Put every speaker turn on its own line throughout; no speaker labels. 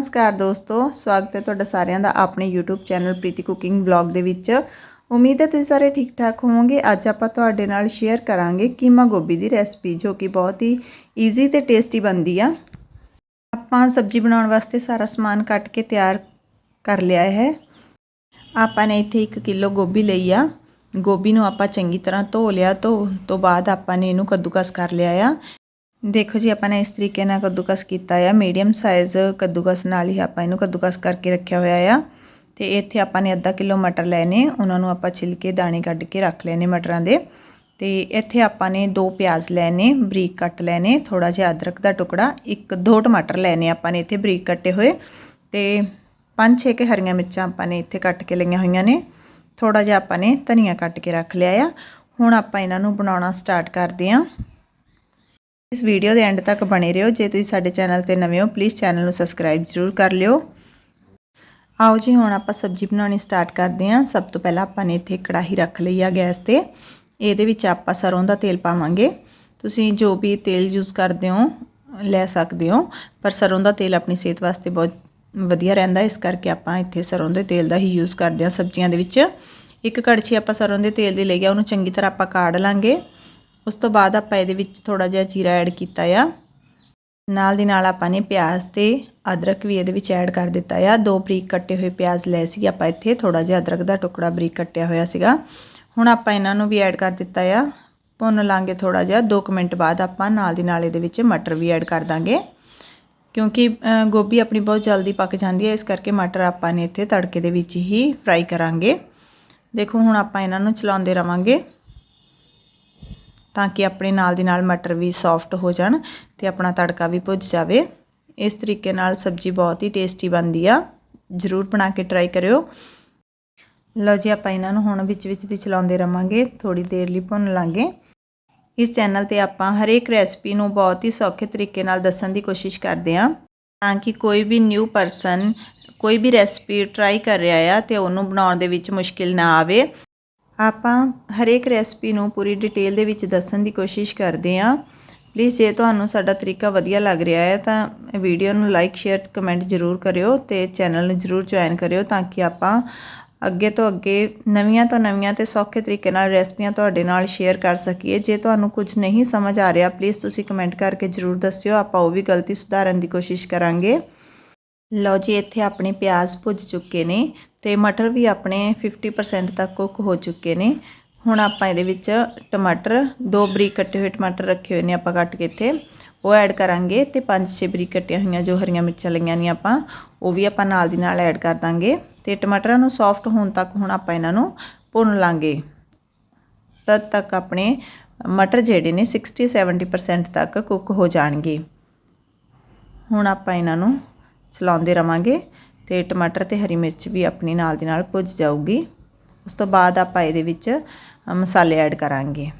ਨਮਸਕਾਰ ਦੋਸਤੋ, ਸਵਾਗਤ ਹੈ ਤੁਹਾਡਾ ਸਾਰਿਆਂ ਦਾ ਆਪਣੇ YouTube channel Preeti cooking vlog ਦੇ ਵਿੱਚ। ਉਮੀਦ ਹੈ ਤੁਸੀਂ ਸਾਰੇ ਠੀਕ ਠਾਕ ਹੋਵੋਗੇ। ਅੱਜ ਆਪਾਂ ਤੁਹਾਡੇ ਨਾਲ ਸ਼ੇਅਰ ਕਰਾਂਗੇ ਕੀਮਾ ਗੋਭੀ ਦੀ ਰੈਸਪੀ ਜੋ ਕਿ ਬਹੁਤ ਹੀ ਈਜ਼ੀ ਤੇ ਟੇਸਟੀ ਬਣਦੀ ਆ। ਆਪਾਂ ਸਬਜ਼ੀ ਬਣਾਉਣ ਵਾਸਤੇ ਸਾਰਾ ਸਮਾਨ ਕੱਟ ਕੇ ਤਿਆਰ ਕਰ ਲਿਆ ਹੈ। ਆਪਾਂ ਨੇ ਇੱਥੇ 1 ਕਿਲੋ ਗੋਭੀ ਲਈ ਆ। ਗੋਭੀ ਨੂੰ ਆਪਾਂ ਚੰਗੀ ਤਰ੍ਹਾਂ ਧੋ ਲਿਆ, ਧੋ ਤੋਂ ਬਾਅਦ ਆਪਾਂ ਨੇ ਇਹਨੂੰ ਕੱਦੂਕਸ ਕਰ ਲਿਆ ਆ। ਦੇਖੋ ਜੀ, ਆਪਾਂ ਨੇ ਇਸ ਤਰੀਕੇ ਨਾਲ ਕੱਦੂਕਸ ਕੀਤਾ ਆ। ਮੀਡੀਅਮ ਸਾਈਜ਼ ਕੱਦੂਕਸ ਨਾਲ ਹੀ ਆਪਾਂ ਇਹਨੂੰ ਕੱਦੂਕਸ ਕਰਕੇ ਰੱਖਿਆ ਹੋਇਆ ਆ। ਤੇ ਇੱਥੇ ਆਪਾਂ ਨੇ ਅੱਧਾ ਕਿਲੋ ਮਟਰ ਲੈਨੇ ਉਹਨਾਂ ਨੂੰ ਆਪਾਂ ਛਿਲਕੇ, ਦਾਣੇ ਕੱਢ ਕੇ ਰੱਖ ਲੈਨੇ ਮਟਰਾਂ ਦੇ। ਤੇ ਇੱਥੇ ਆਪਾਂ ਨੇ ਦੋ ਪਿਆਜ਼ ਲੈਨੇ ਬਰੀਕ ਕੱਟ ਲੈਨੇ ਥੋੜਾ ਜਿਹਾ ਅਦਰਕ ਦਾ ਟੁਕੜਾ, ਇੱਕ ਦੋ ਟਮਾਟਰ ਲੈਨੇ ਆਪਾਂ ਨੇ ਇੱਥੇ ਬਰੀਕ ਕੱਟੇ ਹੋਏ। ਤੇ ਪੰਜ ਛੇ ਕੇ ਹਰੀਆਂ ਮਿਰਚਾਂ ਆਪਾਂ ਨੇ ਇੱਥੇ ਕੱਟ ਕੇ ਲਈਆਂ ਹੋਈਆਂ ਨੇ। ਥੋੜਾ ਜਿਹਾ ਆਪਾਂ ਨੇ ਧਨੀਆ ਕੱਟ ਕੇ ਰੱਖ ਲਿਆ ਆ। ਹੁਣ ਆਪਾਂ ਇਹਨਾਂ ਨੂੰ ਬਣਾਉਣਾ ਸਟਾਰਟ ਕਰਦੇ ਆਂ। ਇਸ ਵੀਡੀਓ ਦੇ ਐਂਡ ਤੱਕ ਬਣੇ ਰਹੋ। ਜੇ ਤੁਸੀਂ ਸਾਡੇ ਚੈਨਲ ਤੇ ਨਵੇਂ ਹੋ ਪਲੀਜ਼ ਚੈਨਲ ਨੂੰ ਸਬਸਕ੍ਰਾਈਬ ਜ਼ਰੂਰ ਕਰ ਲਿਓ। ਆਓ ਜੀ, ਹੁਣ ਆਪਾਂ ਸਬਜ਼ੀ ਬਣਾਉਣੀ ਸਟਾਰਟ ਕਰਦੇ ਹਾਂ। ਸਭ ਤੋਂ ਪਹਿਲਾਂ ਆਪਾਂ ਨੇ ਇੱਥੇ ਕੜਾਹੀ ਰੱਖ ਲਈ ਆ ਗੈਸ ਤੇ। ਇਹਦੇ ਵਿੱਚ ਆਪਾਂ ਸਰੋਂ ਦਾ ਤੇਲ ਪਾਵਾਂਗੇ। ਤੁਸੀਂ ਜੋ ਵੀ ਤੇਲ ਯੂਜ਼ ਕਰਦੇ ਹੋ, ਲੈ ਸਕਦੇ ਹੋ। ਪਰ ਸਰੋਂ ਦਾ ਤੇਲ ਆਪਣੀ ਸਿਹਤ ਵਾਸਤੇ ਬਹੁਤ ਵਧੀਆ ਰਹਿੰਦਾ। ਇਸ ਕਰਕੇ ਆਪਾਂ ਇੱਥੇ ਸਰੋਂ ਦੇ ਤੇਲ ਦਾ ਹੀ ਯੂਜ਼ ਕਰਦੇ ਹਾਂ ਸਬਜ਼ੀਆਂ ਦੇ ਵਿੱਚ। ਇੱਕ ਕੜਛੀ ਆਪਾਂ ਸਰੋਂ ਦੇ ਤੇਲ ਦੀ ਲਈ ਆ, ਉਹਨੂੰ ਚੰਗੀ ਤਰ੍ਹਾਂ ਆਪਾਂ ਕਾੜ ਲਾਂਗੇ। ਉਸ ਤੋਂ ਬਾਅਦ ਆਪਾਂ ਇਹਦੇ ਵਿੱਚ ਥੋੜਾ ਜਿਹਾ ਜੀਰਾ ਐਡ ਕੀਤਾ ਆ। ਨਾਲ ਦੀ ਨਾਲ ਆਪਾਂ ਨੇ ਪਿਆਜ਼ ਤੇ ਅਦਰਕ ਵੀ ਇਹਦੇ ਵਿੱਚ ਐਡ ਕਰ ਦਿੱਤਾ ਆ। ਦੋ ਬਰੀਕ ਕੱਟੇ ਹੋਏ ਪਿਆਜ਼ ਲੈ ਸੀ ਆਪਾਂ ਇੱਥੇ ਥੋੜਾ ਜਿਹਾ ਅਦਰਕ ਦਾ ਟੁਕੜਾ ਬਰੀਕ ਕੱਟਿਆ ਹੋਇਆ ਸੀਗਾ। ਹੁਣ ਆਪਾਂ ਇਹਨਾਂ ਨੂੰ ਵੀ ਐਡ ਕਰ ਦਿੱਤਾ ਆ। ਭੁੰਨ ਲਾਂਗੇ ਥੋੜਾ ਜਿਹਾ 2 ਮਿੰਟ ਬਾਅਦ ਆਪਾਂ ਨਾਲ ਦੀ ਨਾਲ ਇਹਦੇ ਵਿੱਚ ਮਟਰ ਵੀ ਐਡ ਕਰ ਦਾਂਗੇ। ਕਿਉਂਕਿ ਗੋਭੀ ਆਪਣੀ ਬਹੁਤ ਜਲਦੀ ਪੱਕ ਜਾਂਦੀ ਹੈ ਇਸ ਕਰਕੇ ਮਟਰ ਆਪਾਂ ਨੇ ਇੱਥੇ ਤੜਕੇ ਦੇ ਵਿੱਚ ਹੀ ਫਰਾਈ ਕਰਾਂਗੇ। ਦੇਖੋ ਹੁਣ ਆਪਾਂ ਇਹਨਾਂ ਨੂੰ ਚਲਾਉਂਦੇ ਰਵਾਂਗੇ। ਤਾਂ ਕਿ ਆਪਣੇ ਨਾਲ ਦੀ ਨਾਲ ਮਟਰ ਵੀ ਸੌਫਟ ਹੋ ਜਾਣ ਤੇ ਆਪਣਾ ਤੜਕਾ ਵੀ ਭੁੱਜ ਜਾਵੇ। ਇਸ ਤਰੀਕੇ ਨਾਲ ਸਬਜ਼ੀ ਬਹੁਤ ਹੀ ਟੇਸਟੀ ਬਣਦੀ ਆ। ਜ਼ਰੂਰ ਬਣਾ ਕੇ ਟਰਾਈ ਕਰਿਓ। ਲਓ ਜੀ, ਆਪਾਂ ਇਹਨਾਂ ਨੂੰ ਹੁਣ ਵਿੱਚ ਵਿੱਚ ਦੀ ਚਲਾਉਂਦੇ ਰਵਾਂਗੇ। ਥੋੜੀ ਦੇਰ ਲਈ ਭੁੰਨ ਲਾਂਗੇ। ਇਸ ਚੈਨਲ ਤੇ ਆਪਾਂ ਹਰੇਕ ਰੈਸਪੀ ਨੂੰ ਬਹੁਤ ਹੀ ਸੌਖੇ ਤਰੀਕੇ ਨਾਲ ਦੱਸਣ ਦੀ ਕੋਸ਼ਿਸ਼ ਕਰਦੇ ਹਾਂ। ਤਾਂ ਕਿ ਕੋਈ ਵੀ ਨਿਊ ਪਰਸਨ ਕੋਈ ਵੀ ਰੈਸਪੀ ਟਰਾਈ ਕਰ ਰਿਹਾ ਆ ਤੇ ਉਹਨੂੰ ਬਣਾਉਣ ਦੇ ਵਿੱਚ ਮੁਸ਼ਕਿਲ ਨਾ ਆਵੇ। ਆਪਾਂ ਹਰੇਕ ਰੈਸਪੀ ਨੂੰ ਪੂਰੀ ਡਿਟੇਲ ਦੇ ਵਿੱਚ ਦੱਸਣ ਦੀ ਕੋਸ਼ਿਸ਼ ਕਰਦੇ ਹਾਂ। ਪਲੀਜ਼ ਜੇ ਤੁਹਾਨੂੰ ਸਾਡਾ ਤਰੀਕਾ ਵਧੀਆ ਲੱਗ ਰਿਹਾ ਹੈ ਤਾਂ ਵੀਡੀਓ ਨੂੰ ਲਾਈਕ ਸ਼ੇਅਰ ਕਮੈਂਟ ਜ਼ਰੂਰ ਕਰਿਓ ਤੇ ਚੈਨਲ ਨੂੰ ਜ਼ਰੂਰ ਜੁਆਇਨ ਕਰਿਓ ਤਾਂ ਕਿ ਆਪਾਂ ਅੱਗੇ ਤੋਂ ਅੱਗੇ ਨਵੀਆਂ ਤੋਂ ਨਵੀਆਂ ਤੇ ਸੌਖੇ ਤਰੀਕੇ ਨਾਲ ਰੈਸਪੀਆਂ ਤੁਹਾਡੇ ਨਾਲ ਸ਼ੇਅਰ ਕਰ ਸਕੀਏ। ਜੇ ਤੁਹਾਨੂੰ ਕੁਝ ਨਹੀਂ ਸਮਝ ਆ ਰਿਹਾ ਪਲੀਜ਼ ਤੁਸੀਂ ਕਮੈਂਟ ਕਰਕੇ ਜ਼ਰੂਰ ਦੱਸਿਓ। ਆਪਾਂ ਉਹ ਵੀ ਗਲਤੀ ਸੁਧਾਰਨ ਦੀ ਕੋਸ਼ਿਸ਼ ਕਰਾਂਗੇ। ਲਓ ਜੀ, ਇੱਥੇ ਆਪਣੇ ਪਿਆਜ਼ ਭੁੱਜ ਚੁੱਕੇ ਨੇ ਤੇ ਮਟਰ ਵੀ ਆਪਣੇ 50% ਤੱਕ ਕੁੱਕ ਹੋ ਚੁੱਕੇ ਨੇ। ਹੁਣ ਆਪਾਂ ਇਹਦੇ ਵਿੱਚ ਟਮਾਟਰ, ਦੋ ਬਰੀਕ ਕੱਟੇ ਹੋਏ ਟਮਾਟਰ ਰੱਖੇ ਹੋਏ ਨੇ ਆਪਾਂ ਕੱਟ ਕੇ ਇੱਥੇ। ਉਹ ਐਡ ਕਰਾਂਗੇ ਤੇ ਪੰਜ ਛੇ ਬਰੀਕ ਕੱਟੀਆਂ ਹੋਈਆਂ ਜੋ ਹਰੀਆਂ ਮਿਰਚਾਂ ਲਈਆਂ ਨੇ ਆਪਾਂ, ਉਹ ਵੀ ਆਪਾਂ ਨਾਲ ਦੀ ਨਾਲ ਐਡ ਕਰ ਦਾਂਗੇ। ਤੇ ਟਮਾਟਰਾਂ ਨੂੰ ਸੌਫਟ ਹੋਣ ਤੱਕ ਹੁਣ ਆਪਾਂ ਇਹਨਾਂ ਨੂੰ ਭੁੰਨ ਲਾਂਗੇ। ਤਦ ਤੱਕ ਆਪਣੇ ਮਟਰ ਜਿਹੜੇ ਨੇ 60 70% ਤੱਕ ਕੁੱਕ ਹੋ ਜਾਣਗੇ। ਹੁਣ ਆਪਾਂ ਇਹਨਾਂ ਨੂੰ ਚਲਾਉਂਦੇ ਰਵਾਂਗੇ ਤੇ ਟਮਾਟਰ ਤੇ ਹਰੀ ਮਿਰਚ ਵੀ ਆਪਣੀ ਨਾਲ ਦੀ ਨਾਲ ਭੁੱਜ ਜਾਊਗੀ। ਉਸ ਤੋਂ ਬਾਅਦ ਆਪਾਂ ਇਹਦੇ ਵਿੱਚ ਮਸਾਲੇ ਐਡ ਕਰਾਂਗੇ।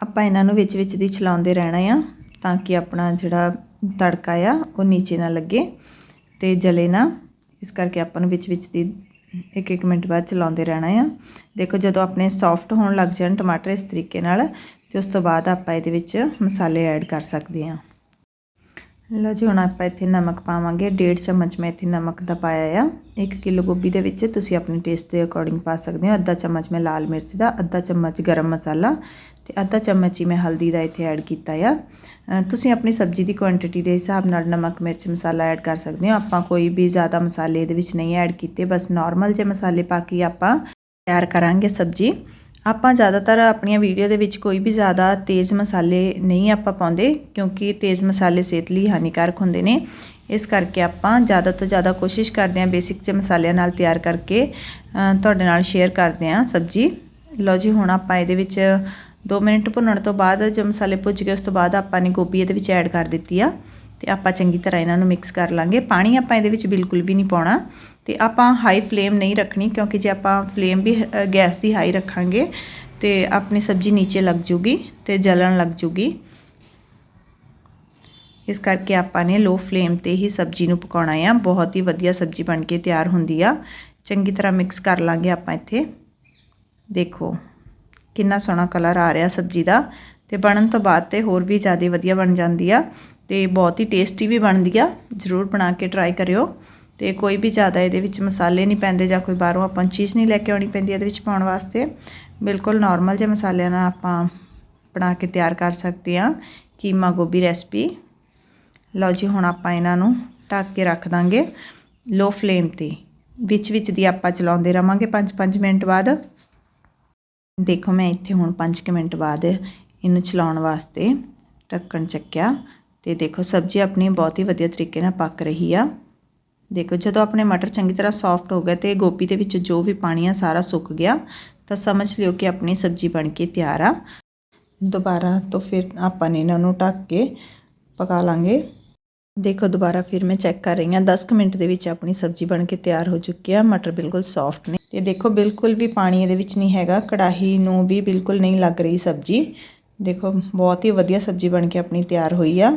ਆਪਾਂ ਇਹਨਾਂ ਨੂੰ ਵਿੱਚ ਵਿੱਚ ਦੀ ਚਲਾਉਂਦੇ ਰਹਿਣਾ ਆ ਤਾਂ ਕਿ ਆਪਣਾ ਜਿਹੜਾ ਤੜਕਾ ਆ ਉਹ ਨੀਚੇ ਨਾ ਲੱਗੇ ਤੇ ਜਲੇ ਨਾ। ਇਸ ਕਰਕੇ ਆਪਾਂ ਨੂੰ ਵਿੱਚ ਵਿੱਚ ਦੀ ਇੱਕ ਇੱਕ ਮਿੰਟ ਬਾਅਦ ਚਲਾਉਂਦੇ ਰਹਿਣਾ ਆ। ਦੇਖੋ ਜਦੋਂ ਆਪਣੇ ਸੌਫਟ ਹੋਣ ਲੱਗ ਜਾਣ ਟਮਾਟਰ ਇਸ ਤਰੀਕੇ ਨਾਲ ਤੇ ਉਸ ਤੋਂ ਬਾਅਦ ਆਪਾਂ ਇਹਦੇ ਵਿੱਚ ਮਸਾਲੇ ਐਡ ਕਰ ਸਕਦੇ ਹਾਂ। ਲਓ ਜੀ, ਹੁਣ ਆਪਾਂ ਇੱਥੇ ਨਮਕ ਪਾਵਾਂਗੇ 1.5 ਚਮਚ ਮੈਂ ਇੱਥੇ ਨਮਕ ਦਾ ਪਾਇਆ ਆ। 1 ਕਿਲੋ ਗੋਭੀ ਦੇ ਵਿੱਚ ਤੁਸੀਂ ਆਪਣੇ ਟੇਸਟ ਦੇ ਅਕੋਰਡਿੰਗ ਪਾ ਸਕਦੇ ਹੋ। ਅੱਧਾ ਚਮਚ ਮੈਂ ਲਾਲ ਮਿਰਚ ਦਾ, ਅੱਧਾ ਚਮਚ ਗਰਮ ਮਸਾਲਾ ਤੇ ਅੱਧਾ ਚਮਚ ਹੀ ਮੈਂ ਹਲਦੀ ਦਾ ਇੱਥੇ ਐਡ ਕੀਤਾ ਆ। ਤੁਸੀਂ ਆਪਣੀ ਸਬਜ਼ੀ ਦੀ ਕੁਆਂਟੀਟੀ ਦੇ ਹਿਸਾਬ ਨਾਲ ਨਮਕ, ਮਿਰਚ ਮਸਾਲਾ ਐਡ ਕਰ ਸਕਦੇ ਹੋ। ਆਪਾਂ ਕੋਈ ਵੀ ਜ਼ਿਆਦਾ ਮਸਾਲੇ ਇਹਦੇ ਵਿੱਚ ਨਹੀਂ ਐਡ ਕੀਤੇ, ਬਸ ਨਾਰਮਲ ਜੇ ਮਸਾਲੇ ਪਾ ਕੇ ਆਪਾਂ ਤਿਆਰ ਕਰਾਂਗੇ ਸਬਜ਼ੀ। ਆਪਾਂ ਜ਼ਿਆਦਾਤਰ ਆਪਣੀਆਂ ਵੀਡੀਓ ਦੇ ਵਿੱਚ ਕੋਈ ਵੀ ਜ਼ਿਆਦਾ ਤੇਜ਼ ਮਸਾਲੇ ਨਹੀਂ ਆਪਾਂ ਪਾਉਂਦੇ, ਕਿਉਂਕਿ ਤੇਜ਼ ਮਸਾਲੇ ਸਿਹਤ ਲਈ ਹਾਨੀਕਾਰਕ ਹੁੰਦੇ ਨੇ। ਇਸ ਕਰਕੇ ਆਪਾਂ ਜ਼ਿਆਦਾ ਤੋਂ ਜ਼ਿਆਦਾ ਕੋਸ਼ਿਸ਼ ਕਰਦੇ ਹਾਂ ਬੇਸਿਕ ਜਿਹੇ ਮਸਾਲਿਆਂ ਨਾਲ ਤਿਆਰ ਕਰਕੇ ਤੁਹਾਡੇ ਨਾਲ ਸ਼ੇਅਰ ਕਰਦੇ ਹਾਂ ਸਬਜ਼ੀ। ਲਓ ਜੀ, ਹੁਣ ਆਪਾਂ ਇਹਦੇ ਵਿੱਚ 2 ਮਿੰਟ ਭੁੰਨਣ ਤੋਂ ਬਾਅਦ ਜੋ ਮਸਾਲੇ ਭੁੱਜ ਗਏ, ਉਸ ਤੋਂ ਬਾਅਦ ਆਪਾਂ ਨੇ ਗੋਭੀ ਇਹਦੇ ਵਿੱਚ ਐਡ ਕਰ ਦਿੱਤੀ ਆ। ਤੇ ਆਪਾਂ ਚੰਗੀ ਤਰ੍ਹਾਂ ਇਹਨਾਂ ਨੂੰ ਮਿਕਸ ਕਰ ਲਾਂਗੇ। ਪਾਣੀ ਆਪਾਂ ਇਹਦੇ ਵਿੱਚ ਬਿਲਕੁਲ ਵੀ ਨਹੀਂ ਪਾਉਣਾ। ਤੇ ਆਪਾਂ ਹਾਈ ਫਲੇਮ ਨਹੀਂ ਰੱਖਣੀ, ਕਿਉਂਕਿ ਜੇ ਆਪਾਂ ਫਲੇਮ ਵੀ ਗੈਸ ਦੀ ਹਾਈ ਰੱਖਾਂਗੇ, ਤੇ ਆਪਣੀ ਸਬਜ਼ੀ ਨੀਚੇ ਲੱਗ ਜੂਗੀ ਤੇ ਜਲਣ ਲੱਗ ਜੂਗੀ। ਇਸ ਕਰਕੇ ਆਪਾਂ ਨੇ ਲੋ ਫਲੇਮ ਤੇ ਹੀ ਸਬਜ਼ੀ ਨੂੰ ਪਕਾਉਣਾ ਆ। ਬਹੁਤ ਹੀ ਵਧੀਆ ਸਬਜ਼ੀ ਬਣ ਕੇ ਤਿਆਰ ਹੁੰਦੀ ਆ। ਚੰਗੀ ਤਰ੍ਹਾਂ ਮਿਕਸ ਕਰ ਲਾਂਗੇ ਆਪਾਂ ਇੱਥੇ। ਦੇਖੋ, ਕਿੰਨਾ ਸੋਹਣਾ ਕਲਰ ਆ ਰਿਹਾ ਸਬਜ਼ੀ ਦਾ। ਤੇ ਬਣਨ ਤੋਂ ਬਾਅਦ ਤੇ ਹੋਰ ਵੀ ਜ਼ਿਆਦਾ ਵਧੀਆ ਬਣ ਜਾਂਦੀ ਆ। ਤੇ ਬਹੁਤ ਹੀ ਟੇਸਟੀ ਵੀ ਬਣਦੀ ਆ, ਜ਼ਰੂਰ ਬਣਾ ਕੇ ਟਰਾਈ ਕਰਿਓ। ਤੇ ਕੋਈ ਵੀ ਜ਼ਿਆਦਾ ਇਹਦੇ ਵਿੱਚ ਮਸਾਲੇ ਨਹੀਂ ਪੈਂਦੇ ਜਾਂ ਕੋਈ ਬਾਹਰੋਂ ਆਪਾਂ ਚੀਜ਼ ਨਹੀਂ ਲੈ ਕੇ ਆਉਣੀ ਪੈਂਦੀ ਇਹਦੇ ਵਿੱਚ ਪਾਉਣ ਵਾਸਤੇ, ਬਿਲਕੁਲ ਨਾਰਮਲ ਜਿਹੇ ਮਸਾਲਿਆਂ ਨਾਲ ਆਪਾਂ ਬਣਾ ਕੇ ਤਿਆਰ ਕਰ ਸਕਦੇ ਆ ਕੀਮਾ ਗੋਭੀ ਰੈਸਪੀ ਲਓ ਜੀ, ਹੁਣ ਆਪਾਂ ਇਹਨਾਂ ਨੂੰ ਢੱਕ ਕੇ ਰੱਖ ਦਾਂਗੇ ਲੋ ਫਲੇਮ ਤੇ। ਵਿੱਚ ਵਿੱਚ ਦੀ ਆਪਾਂ ਚਲਾਉਂਦੇ ਰਵਾਂਗੇ 5-5 ਮਿੰਟ ਬਾਅਦ। ਦੇਖੋ, ਮੈਂ ਇੱਥੇ ਹੁਣ 5 ਮਿੰਟ ਬਾਅਦ ਇਹਨੂੰ ਚਲਾਉਣ ਵਾਸਤੇ ਢੱਕਣ ਚੱਕਿਆ। ਤੇ ਦੇਖੋ ਸਬਜ਼ੀ ਆਪਣੀ ਬਹੁਤ ਹੀ ਵਧੀਆ ਤਰੀਕੇ ਨਾਲ ਪੱਕ ਰਹੀ ਆ। ਦੇਖੋ ਜਦੋਂ ਆਪਣੇ ਮਟਰ ਚੰਗੀ ਤਰ੍ਹਾਂ ਸੌਫਟ ਹੋ ਗਏ ਤੇ ਗੋਭੀ ਦੇ ਵਿੱਚ ਜੋ ਵੀ ਪਾਣੀ ਆ ਸਾਰਾ ਸੁੱਕ ਗਿਆ, ਤਾਂ ਸਮਝ ਲਿਓ ਕਿ ਆਪਣੀ ਸਬਜ਼ੀ ਬਣ ਕੇ ਤਿਆਰ ਆ। ਦੁਬਾਰਾ ਤੋਂ ਫਿਰ ਆਪਾਂ ਨੇ ਇਹਨਾਂ ਨੂੰ ਢੱਕ ਕੇ ਪਕਾ ਲਾਂਗੇ। ਦੇਖੋ ਦੁਬਾਰਾ ਫਿਰ ਮੈਂ ਚੈੱਕ ਕਰ ਰਹੀ ਹਾਂ 10 ਕੁ ਮਿੰਟ ਦੇ ਵਿੱਚ ਆਪਣੀ ਸਬਜ਼ੀ ਬਣ ਕੇ ਤਿਆਰ ਹੋ ਚੁੱਕੀ ਆ, ਮਟਰ ਬਿਲਕੁਲ ਸੌਫਟ ਨੇ। ਤੇ ਦੇਖੋ ਬਿਲਕੁਲ ਵੀ ਪਾਣੀ ਇਹਦੇ ਵਿੱਚ ਨਹੀਂ ਹੈਗਾ, ਕੜਾਹੀ ਨੂੰ ਵੀ ਬਿਲਕੁਲ ਨਹੀਂ ਲੱਗ ਰਹੀ ਸਬਜ਼ੀ। ਦੇਖੋ, ਬਹੁਤ ਹੀ ਵਧੀਆ ਸਬਜ਼ੀ ਬਣ ਕੇ ਆਪਣੀ ਤਿਆਰ ਹੋਈ ਆ।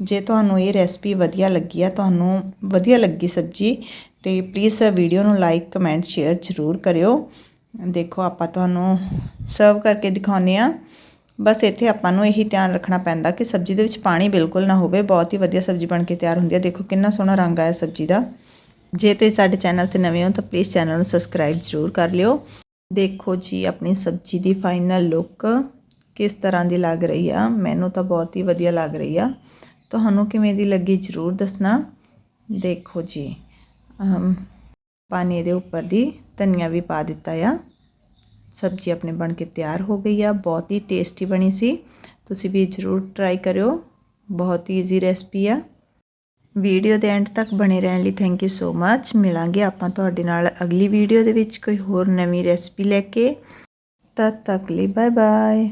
ਜੇ ਤੁਹਾਨੂੰ ਇਹ ਰੈਸਪੀ ਵਧੀਆ ਲੱਗੀ ਆ, ਤੁਹਾਨੂੰ ਵਧੀਆ ਲੱਗੀ ਸਬਜ਼ੀ, ਤੇ ਪਲੀਜ਼ ਵੀਡੀਓ ਨੂੰ ਲਾਈਕ ਕਮੈਂਟ ਸ਼ੇਅਰ ਜ਼ਰੂਰ ਕਰਿਓ। ਦੇਖੋ, ਆਪਾਂ ਤੁਹਾਨੂੰ ਸਰਵ ਕਰਕੇ ਦਿਖਾਉਂਦੇ ਆ। ਬਸ ਇੱਥੇ ਆਪਾਂ ਨੂੰ ਇਹੀ ਧਿਆਨ ਰੱਖਣਾ ਪੈਂਦਾ ਕਿ ਸਬਜ਼ੀ ਦੇ ਵਿੱਚ ਪਾਣੀ ਬਿਲਕੁਲ ਨਾ ਹੋਵੇ। ਬਹੁਤ ਹੀ ਵਧੀਆ ਸਬਜ਼ੀ ਬਣ ਕੇ ਤਿਆਰ ਹੁੰਦੀ ਹੈ ਦੇਖੋ, ਕਿੰਨਾ ਸੋਹਣਾ ਰੰਗ ਆਇਆ ਸਬਜ਼ੀ ਦਾ। ਜੇ ਤੁਸੀਂ ਸਾਡੇ ਚੈਨਲ ਤੇ ਨਵੇਂ ਹੋ, ਤਾਂ ਪਲੀਜ਼ ਚੈਨਲ ਨੂੰ ਸਬਸਕ੍ਰਾਈਬ ਜ਼ਰੂਰ ਕਰ ਲਿਓ। ਦੇਖੋ ਜੀ, ਆਪਣੀ ਸਬਜ਼ੀ ਦੀ ਫਾਈਨਲ ਲੁੱਕ ਕਿਸ ਤਰ੍ਹਾਂ ਦੀ ਲੱਗ ਰਹੀ ਆ? ਮੈਨੂੰ ਤਾਂ ਬਹੁਤ ਹੀ ਵਧੀਆ ਲੱਗ ਰਹੀ ਆ। ਤੁਹਾਨੂੰ ਕਿਵੇਂ ਦੀ ਲੱਗੀ ਜ਼ਰੂਰ ਦੱਸਣਾ। ਦੇਖੋ ਜੀ ਪਾਣੀ ਦੇ ਉੱਪਰ ਦੀ ਧਨੀਆ ਵੀ ਪਾ ਦਿੱਤਾ ਆ। ਸਬਜ਼ੀ ਆਪਣੇ ਬਣ ਕੇ ਤਿਆਰ ਹੋ ਗਈ ਆ। ਬਹੁਤ ਹੀ ਟੇਸਟੀ ਬਣੀ ਸੀ। ਤੁਸੀਂ ਵੀ ਜ਼ਰੂਰ ਟਰਾਈ ਕਰਿਓ। ਬਹੁਤ ਹੀ ਈਜ਼ੀ ਰੈਸਪੀ ਆ। ਵੀਡੀਓ ਦੇ ਐਂਡ ਤੱਕ ਬਣੇ ਰਹਿਣ ਲਈ ਥੈਂਕ ਯੂ ਸੋ ਮੱਚ ਮਿਲਾਂਗੇ ਆਪਾਂ ਤੁਹਾਡੇ ਨਾਲ ਅਗਲੀ ਵੀਡੀਓ ਦੇ ਵਿੱਚ ਕੋਈ ਹੋਰ ਨਵੀਂ ਰੈਸਪੀ ਲੈ ਕੇ। ਤਦ ਤੱਕ ਲਈ ਬਾਏ ਬਾਏ